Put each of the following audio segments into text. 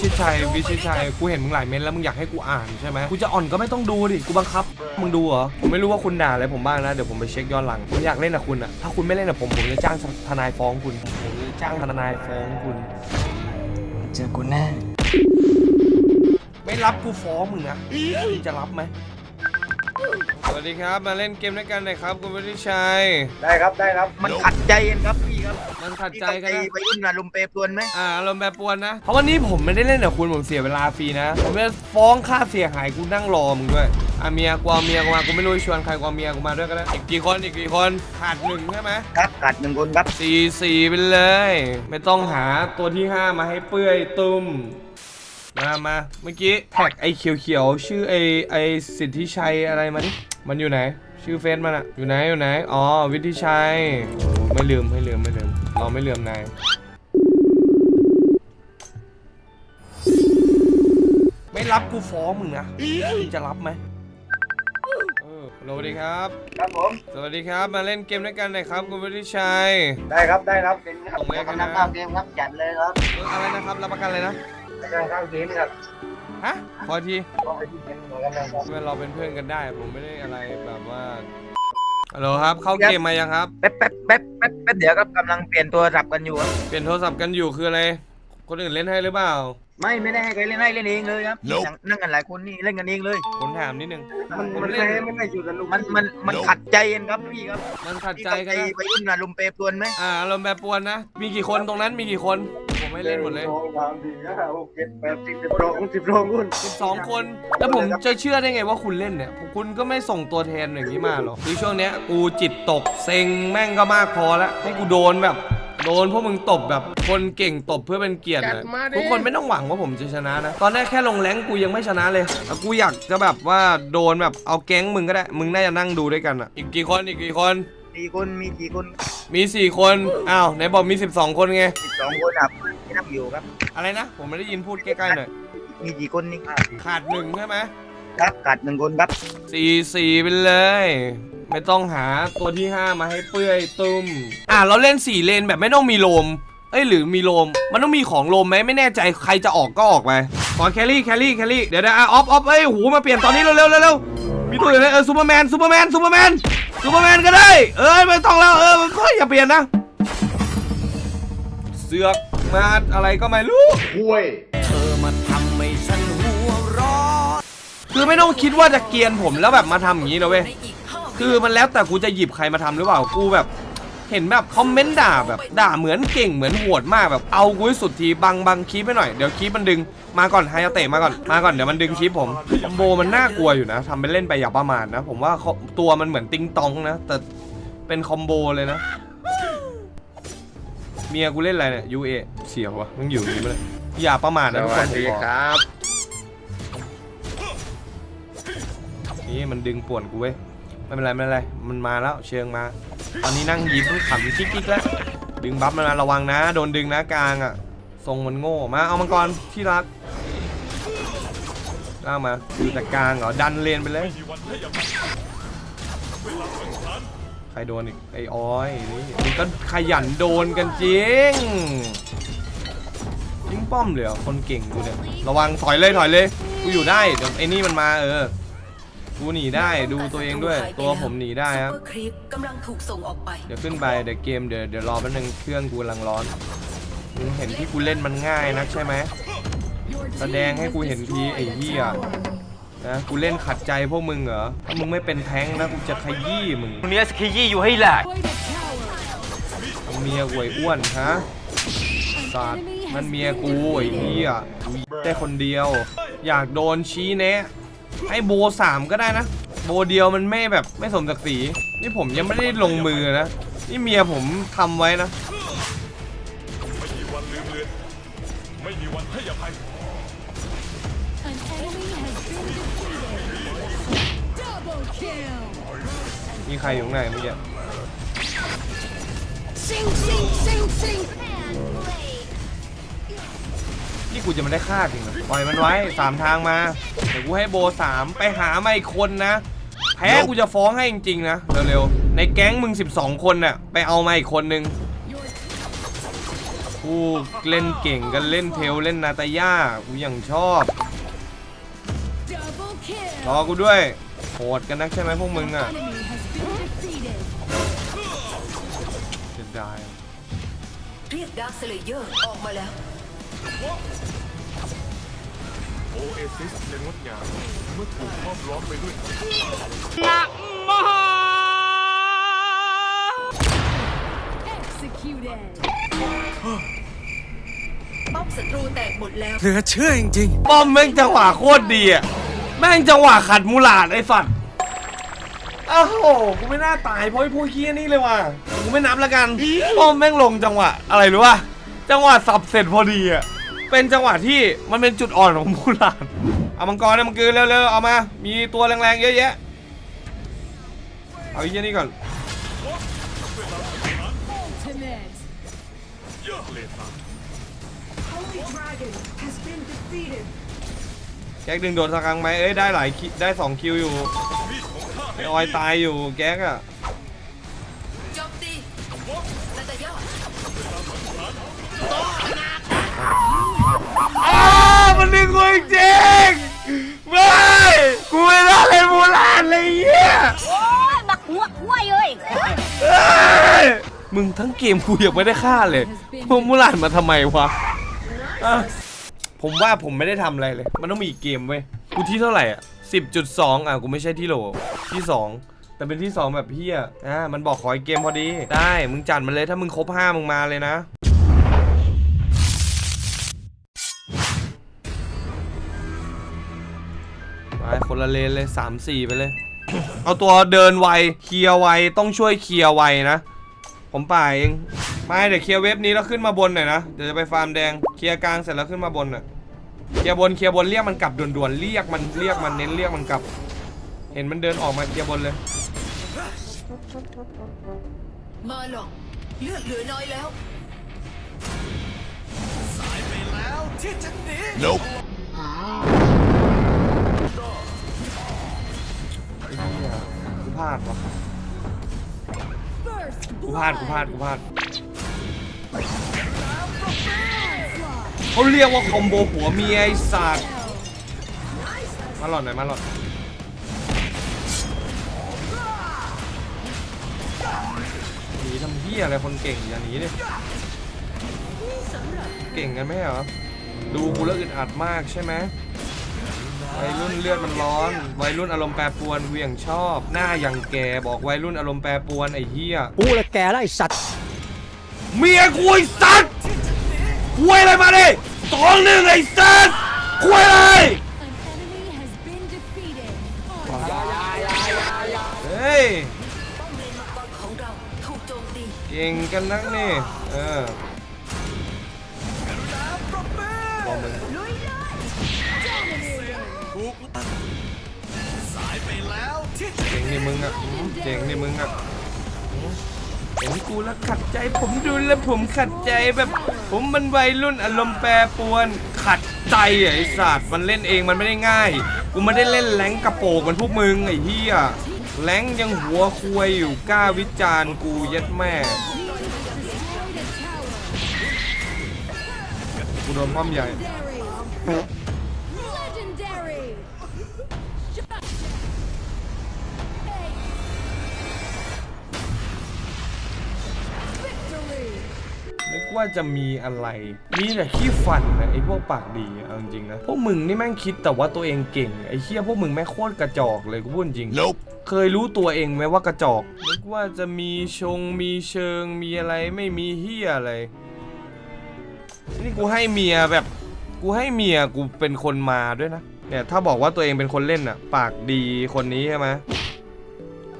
ชิตชัยวิชิตชัยกูเห็นมึงหลายเม้นต์แล้วมึงอยากให้กูอ่านใช่ไหมกูจะอ่อนก็ไม่ต้องดูดิกูบังคับ มึงดูเหรอผมไม่รู้ว่าคุณด่าอะไรผมบ้างนะเดี๋ยวผมไปเช็คย้อนหลังผมอยากเล่นกับคุณอะถ้าคุณไม่เล่นกับผมผมจะจ้างทนายฟ้องคุณผมจะจ้างทนายฟ้องคุณ เจอกูแน่ ไม่รับกูฟ้องมึงนะมึงจะรับไหมสวัสดีครับมาเล่นเกมด้วยกันหน่อยครับ คุณวิทิตชัยได้ครับได้ครับ มันขัดใจกันครับพี่ครับ มันขัดพี่ใจเข้ากันนะ ไปรุ่นอารมณ์เปรย์ปรวนไหมอ่าอารมณ์แบบปวนนะ เพราะวันนี้ผมไม่ได้เล่นกับคุณผมเสียเวลาฟรีนะ ผมจะฟ้องค่าเสียหายกูนั่งรอมึงด้วยอะเมียกูเอาเมียกูมากูไม่รู้จะชวนใครกูเอาเมียกูมาด้วยก็ได้อีกกี่คนอีกกี่คนขาดหนึ่งใช่ไหมครับขัดหนึ่งคนครับสี่สี่ไปเลย ไม่ต้องหาตัวที่ห้ามาให้เปื่อยตุ้มมามาเมื่อกี้แท็กไอ้เขียวๆชื่อไอ้ไอ้สิทธิชัยอะไรมาดิมันอยู่ไหน ชื่อเฟซมันอะอยู่ไหนอยู่ไหนอ๋อวิทธิชัยไม่ลืมไม่ลืมไม่ลืมเราไม่ลืมนายไม่รับกูฟ้องมึงนะมึงจะรับไหมเออสวัสดีครับ ครับผม สวัสดีครับมาเล่นเกมด้วยกันหน่อยครับคุณวิทิชัย ได้ครับได้ครับเป็นส่งเลขกันนะกำลังเข้าเกมครับจัดเลยครับเอออะไรนะครับรับประกันเลยนะ กำลังเข้าเกมครับฮะขอทีก็ไปที่เกมเหมือนกันนะครับเพื่อนเราเป็นเพื่อนกันได้ ผมไม่ได้อะไรแบบว่าฮัลโหลครับ เข้าเกมมายังครับ แป๊บแป๊บแป๊บแป๊บแป๊บเดี๋ยวครับกำลังเปลี่ยนตัวรับกันอยู่ครับเปลี่ยนโทรศัพท์กันอยู่คืออะไร คนอื่นเล่นให้หรือเปล่าไม่ไม่ได้ให้ใครเล่นให้เล่นเองเลยครับนั่งนั่งกันหลายคนนี่เล่นกันเองเลย ผมถามนิดนึง มันผมมันเล่นมันไม่อยู่สนุกมันมันมันขัดใจกันครับพี่ครับมันขัดพี่ใจเข้ากันไปนะไปรุ่นอารมณ์เปรย์ปรวนไหมอ่าอารมณ์แบบปวนนะ มีกี่คนตรงนั้นมีกี่คน ผมไม่เล่นหมดเลยสองสามสี่ห้าหกเจ็ดแปดสิบสิบสองสิบสองคุณ12คน แล้วผมจะเชื่อได้ไงว่าคุณเล่นเนี่ยคุณก็ไม่ส่งตัวแทนอย่างนี้มาหรอกคือช่วงเนี้ยกูจิตตกเซ็งแม่งก็มากพอแล้วให้กูโดนแบบโดนพวกมึงตบแบบคนเก่งตบเพื่อเป็นเกียรตินะทุกคนไม่ต้องหวังว่าผมจะชนะนะ ตอนแรกแค่ลงแรงกูยังไม่ชนะเลยแต่กูอยากจะแบบว่าโดนแบบเอาแก๊งมึงก็ได้ มึงน่าจะนั่งดูด้วยกันอะ อีกกี่คนอีกกี่คน สี่คนมีกี่คนมี4คนอ้าวไหนบอกมี12คนไงสิบสองคนครับที่นั่งอยู่ครับ อะไรนะ ผมไม่ได้ยินพูดใกล้ๆหน่อยมีกี่คนนี่ขาดหนึ่งใช่ไหมครับขาดหนึ่งคนครับสี่สี่ไปเลย ไม่ต้องหาตัวที่5มาให้เปื่อยตุ้ม อะเราเล่น4เลนแบบไม่ต้องมีโลม เอ้ยหรือมีโลม มันต้องมีของโลมไหมไม่แน่ใจใครจะออกก็ออกไปขอแครี่แครี่แครี่เดี๋ยวนะอะออฟออฟเอ้ยหูมาเปลี่ยนตอนนี้เร็วเร็วเร็วเร็วมีตัวอยู่ไหนเออซูเปอร์แมนซูเปอร์แมนซูเปอร์แมน ซูเปอร์แมนก็ได้ เอ้ยไม่ต้องแล้ว เออเฮ้ยอย่าเปลี่ยนนะ เสือกมาอะไรก็ไม่รู้คือไม่ต้องคิดว่าจะเกรียนผมแล้วแบบมาทำอย่างนี้นะเว้ย คือมันแล้วแต่กูจะหยิบใครมาทำหรือเปล่า กูแบบ เห็นแบบคอมเมนต์ด่าแบบด่าเหมือนเก่งเหมือนโหดมากแบบเอากูให้สุดทีบังบังคลิปไปหน่อยเดี๋ยวคลิปมันดึงมาก่อนไฮยาเตะมาก่อนมาก่อนเดี๋ยวมันดึงคลิปผมคอมโบมันน่ากลัวอยู่นะทำเป็นเล่นไปอย่าประมาทนะ ผมว่าเขาตัวมันเหมือนติงตองนะแต่เป็นคอมโบเลยนะเมียกูเล่นอะไรเนี่ยยูเอเสียววะมึงอยู่นี่มาเลยอย่าประมาทนะทุกคนผมขอนี่มันดึงป่วนกูเว้ยไม่เป็นไรไม่เป็นไรมันมาแล้วเชิงมา ตอนนี้นั่งยิ้มขำกิ๊กๆแล้ว ดึงบัฟมันมาระวังนะ โดนดึงนะกลางอะ ทรงมันโง่ มาเอามังกรที่รักล่างมาอยู่แต่กลางเหรอ ดันเลนไปเลย ใครโดนอีก ไอ้อ้อยนี่มึงก็ขยันโดนกันจริงยิงป้อมเลยเหรอคนเก่งกูเนี่ย ระวังถอยเลยถอยเลย กูอยู่ได้ เดี๋ยวไอ้นี่มันมาเออ กูหนีได้ดูตัวเองด้วย ตัวผมหนีได้ครับซุปเปอร์ครีปกำลังถูกส่งออกไปเดี๋ยวขึ้นไปเดี๋ยวเกมเดี๋ยวเดี๋ยวรอแป๊บนึงเครื่องกูกำลังร้อนมึงเห็นที่กูเล่นมันง่ายนักใช่ไหมแสดงให้กูเห็นทีไอ้เหี้ยนะกูเล่นขัดใจพวกมึงเหรอถ้ามึงไม่เป็นแท้งนะกูจะขยี้มึงเนี้ยสกียี่อยู่ให้แหลกเมียหวยอ้วนฮะสัตว์มันเมียกูไอ้เหี้ยกูได้คนเดียว อยากโดนชี้แนะ ให้โบสามก็ได้นะ โบเดียวมันไม่แบบไม่สมศักดิ์ศรีนี่ผมยังไม่ได้ลงมือนะ นี่เมียผมทำไว้นะ ไม่มีวันลืมเลือนไม่มีวันให้อภัย An enemy has been defeated. Double kill. มีใครอยู่ข้างในเมื่อกี้ Sing, sing, sing, sing. นี่กูจะไม่ได้ฆ่าจริงเหรอ ปล่อยมันไว้สามทางมาเดี๋ยวกูให้โบสามไปหามาอีกคนนะ แพ้กูจะฟ้องให้จริงๆนะเร็วๆในแก๊งมึง 12 คนน่ะไปเอามาอีกคนนึงกูเล่นเก่งกันเล่นเทลเล่นนาตาย่ากูยังชอบรอกูด้วยโหดกันนักใช่ไหมพวกมึงอะเสียดายเรียกดาร์คเลเยอร์ออกมาแล้ว โอเอซิสจะงดงามเมื่อถูกห้อมล้อมไปด้วย Executed. ป้อมศัตรูแตกหมดแล้วป้อมแม่งจังหวะโคตรดีอะแม่งจังหวะขัดมูหลาดไอ้สัตว์อ้าวโหกูไม่น่าตายเพราะไอ้พวกเคียนี่เลยว่ะกูไม่นับแล้วกันป้อมแม่งลงจังหวะอะไรรู้ป่ะจังหวะสับเสร็จพอดีอะ เป็นจังหวะที่มันเป็นจุดอ่อนของมูหลาดเอามังกรนะมังกรเร็วๆเอามา มีตัวแรงๆเยอะแยะเอาอ้เหี้ยนี่ก่อน Ultimate. เยอะเลยครับแก๊กดึงโดนสักครั้งไหมเอ้ยได้หลายได้สองคิวอยู่ไอออยตายอยู่แก๊กอะ จริงไม่กูไม่ได้เล่นมูลานเลยเหี้ยโอ้ยบักหัวห้วยเอ้ยเอ้ยมึงทั้งเกมกูยังไม่ได้ฆ่าเลยพวกมูลานมาทำไมวะอะผมว่าผมไม่ได้ทำอะไรเลย มันต้องมีอีกเกมเว้ยกูที่เท่าไหร่อะ10.2 อะกูไม่ใช่ที่โหลที่ 2 แต่เป็นที่ 2 แบบเฮียอ่ามันบอกขออีกเกมพอดี ได้มึงจัดมันเลยถ้ามึงครบ 5 มึงมาเลยนะ คนละเลนเลยสามสี่ไปเลย เอาตัวเดินไวเคลียร์ไวต้องช่วยเคลียร์ไวนะ ผมป่าเองไม่เดี๋ยวเคลียร์เว็บนี้แล้วขึ้นมาบนหน่อยนะเดี๋ยวจะไปฟาร์มแดงเคลียร์กลางเสร็จแล้วขึ้นมาบนน่ะเคลียร์บนเคลียร์บนเรียกมันกลับด่วนๆเรียกมันเรียกมันเน้นเรียกมันกลับ เห็นมันเดินออกมาเคลียร์บนเลยมาหรอกเลือดเหลือน้อยแล้วไอ้ เหี้ยกูพลาดวะกูพลาดกูพลาดกูพลาดเขาเรียกว่าคอมโบหัวเมียไอ้สัตว์มาหลอดหน่อยมาหลอดหนีทำเหี้ยอะไรคนเก่งอย่าหนีดิเก่งกันไหมเหรอดูกูแล้วอึดอัดมากใช่ไหม วัยรุ่นเลือดมันร้อน วัยรุ่นอารมณ์แปรปรวนเหวี่ยงชอบ หน้าอย่างแกบอกวัยรุ่นอารมณ์แปรปรวนไอ้เหี้ยกูเลยแกแล้วไอสัตว์เมียกูไอ้สัตว์คุยอะไรมาดิสองหนึ่งไอ้สัตว์คุยอะไร An enemy has been defeated. เฮ้ยป้อมเลนมังกรของเราถูกโจมตีเก่งกันนักนี่ เออ เจ๋งนี่มึงอะอืมเจ๋งนี่มึงอะอืมเห็นกูแล้วขัดใจผมดูแล้วผมขัดใจแบบ ผมมันวัยรุ่นอารมณ์แปรปรวน ขัดใจอะไอ้สัตว์มันเล่นเองมันไม่ได้ง่าย กูไม่ได้เล่นแรงกระโปรงเหมือนพวกมึงไอ้เหี้ยแรงยังหัวคุยอยู่กล้าวิจารณ์กูเย็ดแม่กูโดนป้อมใหญ่ ว่าจะมีอะไรมีแต่ขี้ฟันนะไอ้พวกปากดีอะเอาจริงๆนะพวกมึงนี่แม่งคิดแต่ว่าตัวเองเก่งไอ้เหี้ยพวกมึงแม่งโคตรกระจอกเลยกูพูดจริง Nope เคยรู้ตัวเองไหมว่ากระจอกนึกว่าจะมีชงมีเชิงมีอะไรไม่มีเหี้ยอะไร นี่กูให้เมียแบบ กูให้เมียกูเป็นคนมาด้วยนะเนี่ยถ้าบอกว่าตัวเองเป็นคนเล่นอะปากดีคนนี้ใช่ไหม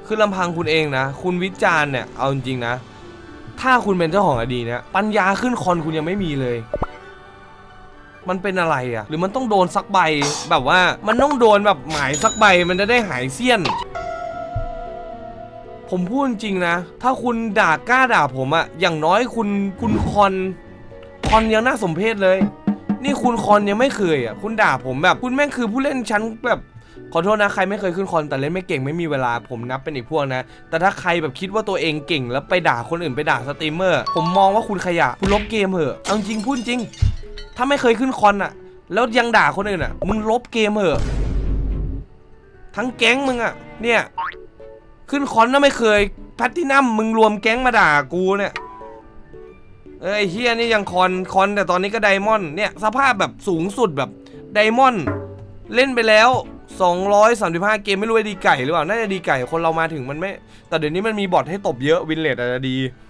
คือลำพังคุณเองนะ คุณวิจารณ์เนี่ยเอาจริงๆนะ ถ้าคุณเป็นเจ้าของอดีเนี่ยปัญญาขึ้นคอนคุณยังไม่มีเลย มันเป็นอะไรอะ่ะ หรือมันต้องโดนสักใบแบบว่ามันต้องโดนแบบหมายสักใบมันจะได้หายเสี้ยน ผมพูดจริงนะ ถ้าคุณด่ากล้าด่าผมอะอย่างน้อยคุณคุณคอนคอนยังน่าสมเพชเลย นี่คุณคอนยังไม่เคยอะคุณด่าผมแบบ คุณแม่งคือผู้เล่นชั้นแบบ ขอโทษนะใครไม่เคยขึ้นคอนแต่เล่นไม่เก่งไม่มีเวลาผมนับเป็นอีกพวกนะ แต่ถ้าใครแบบคิดว่าตัวเองเก่ง แล้วไปด่าคนอื่นไปด่าสตรีมเมอร์ ผมมองว่าคุณขยะคุณลบเกมเถอะเอาจริงพูดจริง ถ้าไม่เคยขึ้นคอนอะแล้วยังด่าคนอื่นอะมึงลบเกมเถอะทั้งแก๊งมึงอะเนี่ยขึ้นคอนแล้วไม่เคยแพตตินัมมึงรวมแก๊งมาด่ากูเนี่ยเอ้ยไอ้เฮียนี่ยังคอนคอนแต่ตอนนี้ก็ไดมอนด์เนี่ยสภาพแบบสูงสุดแบบไดมอนด์เล่นไปแล้ว 235 เกมไม่รู้ว่าดีไก่หรือเปล่า น่าจะดีไก่คนเรามาถึงมันไม่ แต่เดี๋ยวนี้มันมีบอทให้ตบเยอะวินเลดอาจจะดี